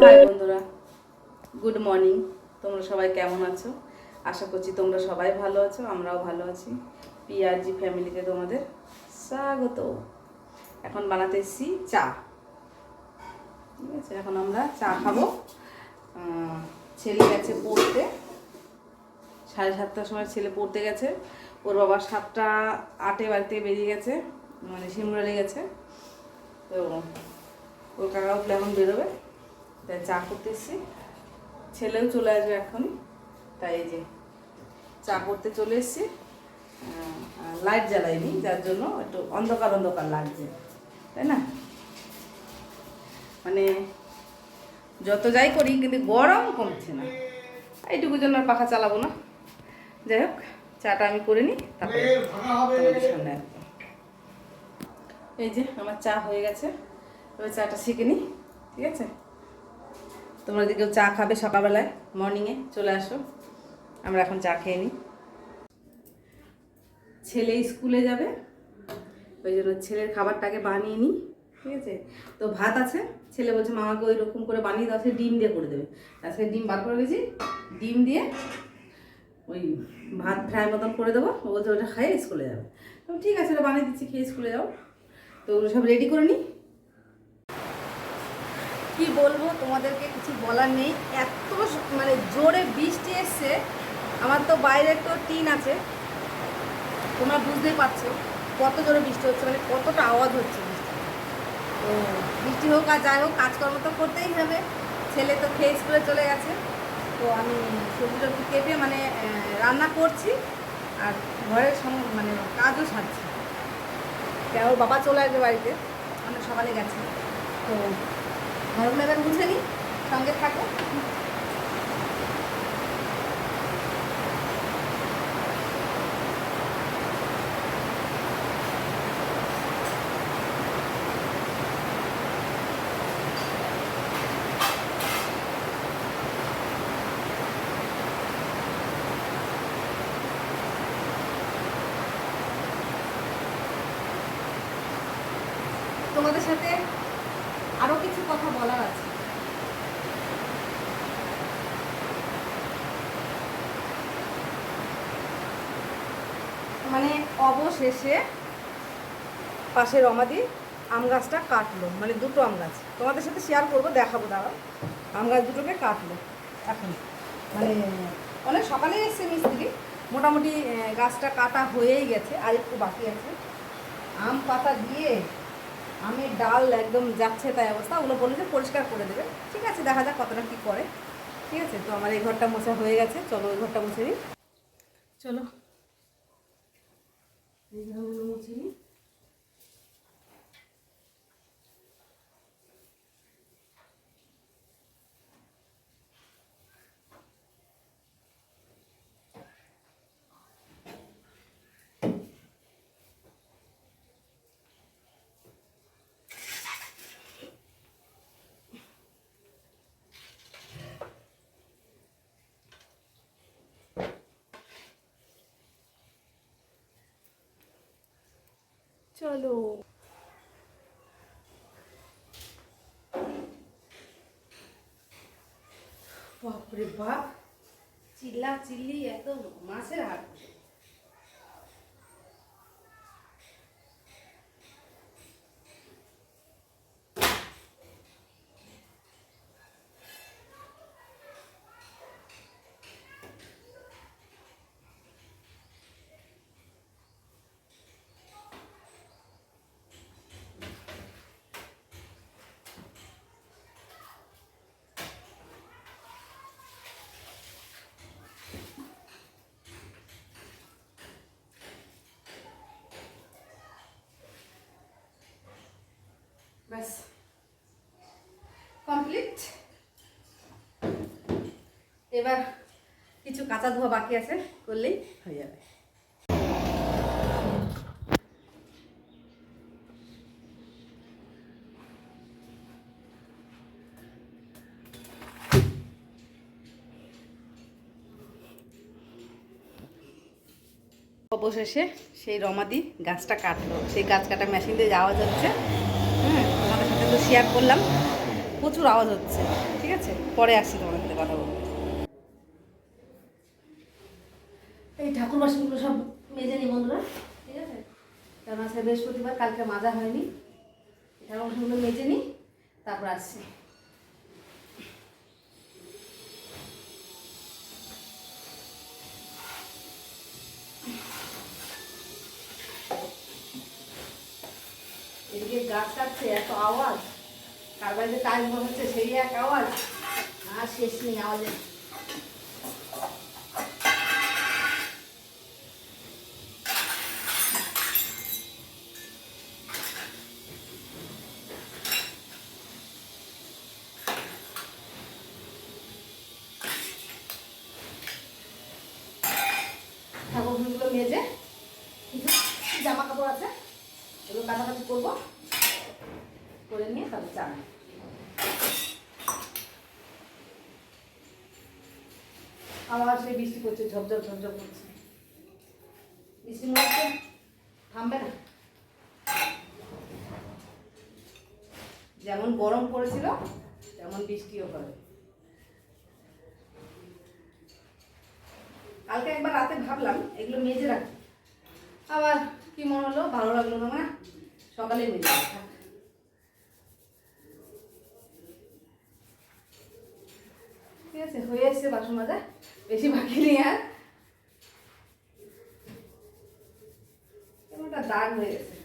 High বন্ধুরা। Good morning তোমরা সবাই কেমন আছো? আশা করছি তোমরা সবাই ভালো আছো, আমরাও ভালো আছি। পিআরজি ফ্যামিলিতে তোমাদের স্বাগত। এখন বানাতে এসেছি চা। ঠিক আছে, এখন আমরা চা খাব। ছেলে গেছে পড়তে। সাড়ে সাতটার সময় ছেলে পড়তে গেছে। ওর বাবা সাতটা আটে বাড়িতে বেরিয়ে গেছে মানে শিমরালে গেছে। তো ওর কাকা উঠলে এখন বেরোবে। তাই চা করতে এসছি। ছেলেও চলে আসবে এখনই। তাই এই যে চা করতে চলে এসছি। লাইট জ্বালাইনি যার জন্য একটু অন্ধকার অন্ধকার লাগছে। তাই না? মানে যত যাই করি কিন্তু গরম কমছে না। এইটুকু জন্য আর পাখা চালাবো না। যাই হোক চাটা আমি করে নিই তারপরে তোমাদের সামনে আসব। এই যে আমার চা হয়ে গেছে। এবার চাটা শিখে নিই ঠিক আছে? তোমরা যদি কেউ চা খাবে সকালবেলায় মর্নিংয়ে চলে আসো, আমরা এখন চা খেয়ে নিই ছেলে স্কুলে যাবে, ওই জন্য ছেলের খাবারটাকে বানিয়ে নিই ঠিক আছে? তো ভাত আছে, ছেলে বলছে, মামাকে ওই রকম করে বানিয়ে দাও ডিম দিয়ে করে দেবে। আজকে ডিম বার করে গেছি ডিম দিয়ে ওই ভাত ফ্রাই মতন করে দেবো। ও বলছে, ওটা খাইয়ে স্কুলে যাবে। ঠিক আছে, ওটা বানিয়ে দিচ্ছি, খেয়ে স্কুলে যাও। তো ওগুলো সব রেডি করে নিই কি বলব, তোমাদেরকে কিছু বলার নেই। এত মানে জোরে বৃষ্টি এসছে। আমার তো বাইরে তো টিন আছে। তোমরা বুঝতেই পারছ কত জোরে বৃষ্টি হচ্ছে মানে কতটা আওয়াজ হচ্ছে বৃষ্টি তো বৃষ্টি হোক আর যাই হোক, কাজকর্ম তো করতেই হবে। ছেলে তো খেয়ে স্কুলে চলে গেছে। তো আমি সবজি টবজি কেটে মানে রান্না করছি আর ঘরের মানে কাজও সারছি। কেন বাবা চলে আসবে বাড়িতে। অনেক সকালে গেছে। তো ঘরগুলো এবার বুঝে নিই সঙ্গে থাকো। তোমাদের সাথে আরও কিছু কথা বলার আছে মানে অবশেষে পাশের রমাদি আম গাছটা কাটলো। মানে দুটো আম গাছ। তোমাদের সাথে শেয়ার করব, দেখাবো, দাঁড়াও। আম গাছ দুটোকে কাটলো। এখন মানে অনেক সকালে এসছে মিস্ত্রি। মোটামুটি গাছটা কাটা হয়েই গেছে, আর একটু বাকি আছে। আম পাতা দিয়ে আমের ডাল একদম যাচ্ছে তাই অবস্থা। ওগুলো বলল যে পরিষ্কার করে দেবে। ঠিক আছে, দেখা যাক কতটা কী করে। ঠিক আছে, তো আমার এই ঘরটা মোছা হয়ে গেছে। চলো, ওই ঘরটা মুছে নিই। চলো। এই ঘরগুলো মুছে নিই চলো। বাপরে বাপ। চিল্লা চিল্লি এত মাছের হাট ব্যাস কমপ্লিট এবার কিছু কাঁচা ধোয়া বাকি আছে, করলেই হয়ে যাবে। অবশেষে সেই রমাদি গাছটা কাটলো। সেই গাছ কাটা মেশিন দিয়ে যাওয়া যাচ্ছে। এগুলো শেয়ার করলাম। প্রচুর আওয়াজ হচ্ছে, ঠিক আছে? পরে আসছি তোমার সাথে কথা বলব এই ঠাকুর বাসনগুলো সব মেজে নি বন্ধুরা, ঠিক আছে? কারণ আজকে বৃহস্পতিবার, কালকে মাজা হয়নি। ঠাকুর বাসনগুলো মেজে নি, তারপর আসছি। এদিকে গাছ কাটছে, এত আওয়াজ। কার বাড়িতে কাজ হচ্ছে সেই এক আওয়াজ। আর শেষ নেই আওয়াজের ঠাকুরগুলো মেজে কিছু জামা কাপড় আছে এগুলো কাটাকাটি করব। করে নিয়ে তারপর চা। আবার সেই বৃষ্টি পড়ছে ঝপঝপ ঝপঝপ করছে বৃষ্টি হচ্ছে? থামবে না। যেমন গরম পড়েছিল, তেমন বৃষ্টিও হবে। কালকে একবার রাতে ভাবলাম, এগুলো মেজে রাখি। আবার কি মনে হলো? ভালো লাগল না? সকালে হয়ে যাবে ঠিক আছে, হয়ে আসছে বাসন মাজা, বেশি বাকি নেই আর কেমন দাগ হয়ে গেছে।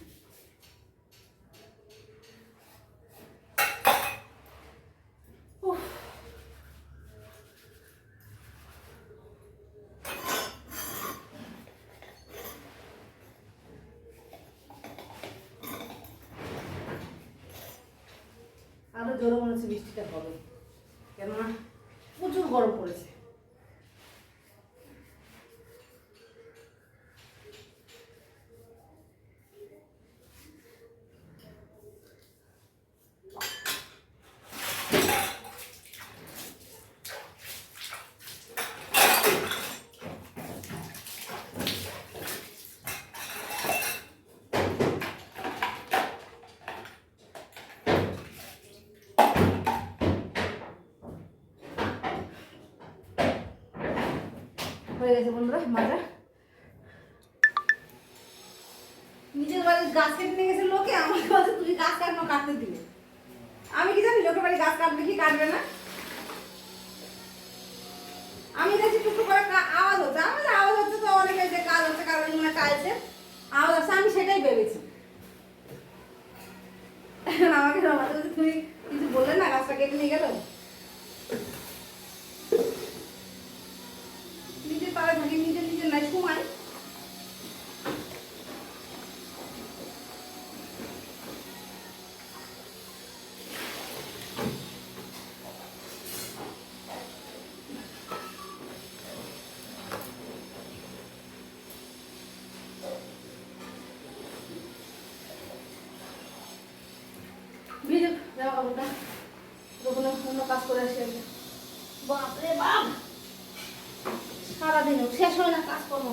জোরে মনে বৃষ্টিটা হবে। কেননা প্রচুর গরম পড়েছে। গেছে বন্ধুরা মাজা নিজের বাড়ির গাছ কেটে নিয়ে গেছে লোকে আমাকে বলছে তুমি গাছ কাটনো কাটতে দিলে আমি কি জানি লোকের বাড়ি গাছ কাটবে কি কাটবে না? আমি দেখছি টুকটু করে আওয়াজ হচ্ছে। আমি বলছি, আওয়াজ হচ্ছে তো অনেকে যে কাজ হচ্ছে কারণ মনে টাইলছে আওয়াজ হচ্ছে আমি সেটাই ভেবেছি। আমাকে বাবা তুমি কিছু বললে না গাছটা কেটে নিয়ে গেল নিজের পাড়ে থাকি নিজের নিজের নাই সময় জামা কাপড়টা অন্য কাজ করে আসি আমি বাপরে বাপ! সারাদিন শেষ হয় না কাজ করব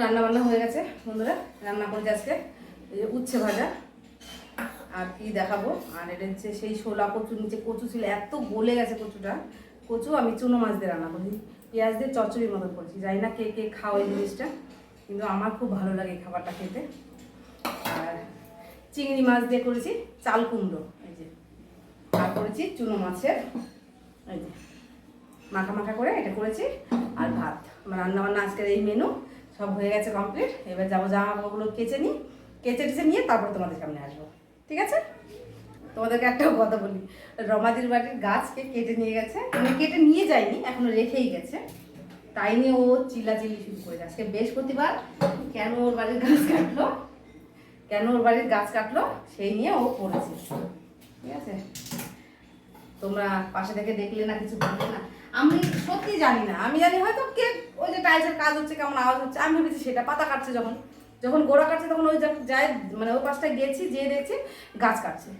রান্না বান্না হয়ে গেছে, বন্ধুরা। রান্না করেছি আজকে উচ্ছে ভাজা। আর কি দেখাবো? আর এটা হচ্ছে সেই শোলা কচু নিচে কচু ছিল, এত গলে গেছে কচুটা। কচু আমি চুনো মাছ দিয়ে রান্না করেছি। পেঁয়াজ দিয়ে চচ্চড়ির মতো করছি। জানি না কে কে খাও এই জিনিসটা, কিন্তু আমার খুব ভালো লাগে খাবারটা খেতে। চিংড়ি মাছ দিয়ে করেছি চাল কুমড়ো। এই যে। আর করেছি চুনো মাছের, এই যে। মাখা মাখা করে এটা করেছি। আর ভাত। আমার রান্না বান্না আজকের এই মেনু সব হয়ে গেছে কমপ্লিট এবার যাব জামা কাপড়গুলো কেচে নিই। কেচে টেচে নিয়ে তারপর তোমাদের সামনে আসব। ঠিক আছে? তোমাদেরকে একটাও কথা বলি। রমাদির বাড়ির গাছকে কেটে নিয়ে গেছে। মানে কেটে নিয়ে যায়নি, এখনও রেখেই গেছে। তাই নিয়ে ও চিল্লাচিল্লি শুরু করেছে। আজকে বৃহস্পতিবার। কেন ওর বাড়ির গাছ কাটলো? কেন ওর বাড়ির গাছ কাটলো, সেই নিয়ে ও পড়েছে। ঠিক আছে? তোমরা পাশে থেকে দেখলে না, কিছু বললে না। আমি সত্যি জানি না, আমি জানি হয়তো কে, ওই যে টাইলসের কাজ হচ্ছে, কেমন আওয়াজ হচ্ছে, আমি ভেবেছি সেটা পাতা কাটছে যখন। যখন গোড়া কাটছে তখন ওই যায় মানে ওই পাশটায় গেছি, যেয়ে দেখছি গাছ কাটছে।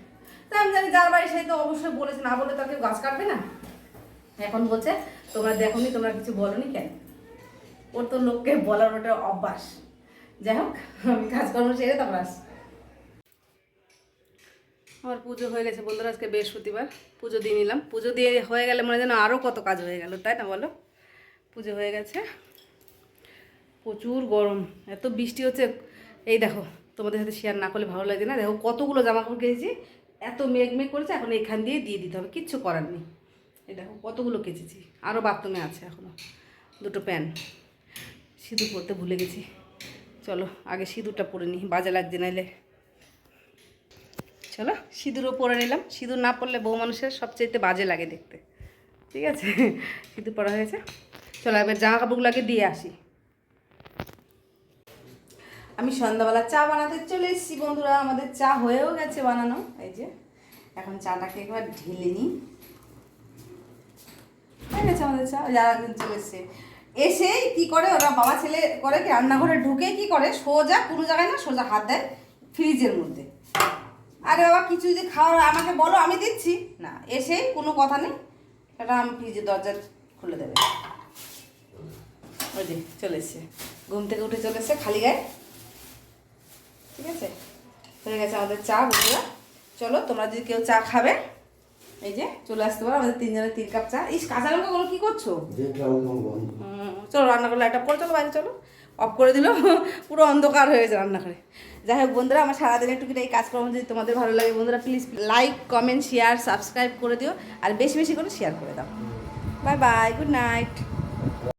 তা আমি জানি যার বাড়ি সেই তো অবশ্যই বলেছে, না বলে তো কেউ গাছ কাটবে না। এখন বলছে, তোমরা দেখোনি, তোমরা কিছু বলনি কেন? ওর তো লোককে বলার ওটা অভ্যাস। যাই হোক, আমি কাজকর্ম সেরে তারপর আসছি। আমার পুজো হয়ে গেছে বন্ধুরা, আজকে বৃহস্পতিবার। পুজো দিয়ে নিলাম। পুজো দিয়ে হয়ে গেলে মনে যেন আরও কত কাজ হয়ে গেল, তাই না বলো? পুজো হয়ে গেছে। প্রচুর গরম, এত বৃষ্টি হচ্ছে। এই দেখো, তোমাদের সাথে শেয়ার না করলে ভালো লাগে না। দেখো, কতগুলো জামা কাপড় কেচেছি, এত মেঘ মেঘ করেছে, এখন এখান দিয়ে দিয়ে দিতে হবে, কিচ্ছু করার নেই। এই দেখো, কতগুলো কেচেছি আরও বাথরুমে আছে এখনও দুটো প্যান সিঁদুর পরতে ভুলে গেছি। চলো, আগে সিঁদুরটা পরে নিই, বাজে লাগছে নাইলে। চলো, সিঁদুরও পরে নিলাম। সিঁদুর না পরলে বউ মানুষের সবচেয়ে বাজে লাগে দেখতে। ঠিক আছে? সিঁদুর পরা হয়েছে। চলো, এবার জামা কাপড়গুলোকে দিয়ে আসি। আমি সন্ধ্যাবেলা চা বানাতে চলে এসেছি, বন্ধুরা। আমাদের চা হয়েও গেছে বানানো। এই যে, এখন চাটাকে একবার ঢেলে নিই। হয়ে গেছে আমাদের চা। যারা চলে এসছে। এসে কি করে ওরা বাবা ছেলে করে কি রান্নাঘরে ঢুকে কি করে? সোজা কোনো জায়গায় না সোজা হাত দেয় ফ্রিজের মধ্যে। আরে বাবা, কিছু যদি খাওয়ার আমাকে বলো, আমি দিচ্ছি। না, এসে কোনো কথা নেই। সেটা আমি ফ্রিজের দরজা খুলে দেবে। ওই যে, চলে এসছে। ঘুম থেকে উঠে চলে এসছে খালি গায়ে। ঠিক আছে? হয়ে গেছে আমাদের চা, বন্ধুরা। চলো, তোমরা যদি কেউ চা খাবে এই যে চলে আসতে পারো আমাদের তিনজনের তিন কাপ চা। ইস কাঁচা লঙ্কাগুলো কী করছ? চলো রান্না করলে একটা পরে চলো বাইরে চলো। অফ করে দিল পুরো অন্ধকার হয়ে গেছে রান্নাঘরে। যাই হোক বন্ধুরা আমার সারাদিন একটুখানি এই কাজকর্ম যদি তোমাদের ভালো লাগে বন্ধুরা please like comment share subscribe করে দিও। আর বেশি বেশি করে শেয়ার করে দাও। Bye bye good night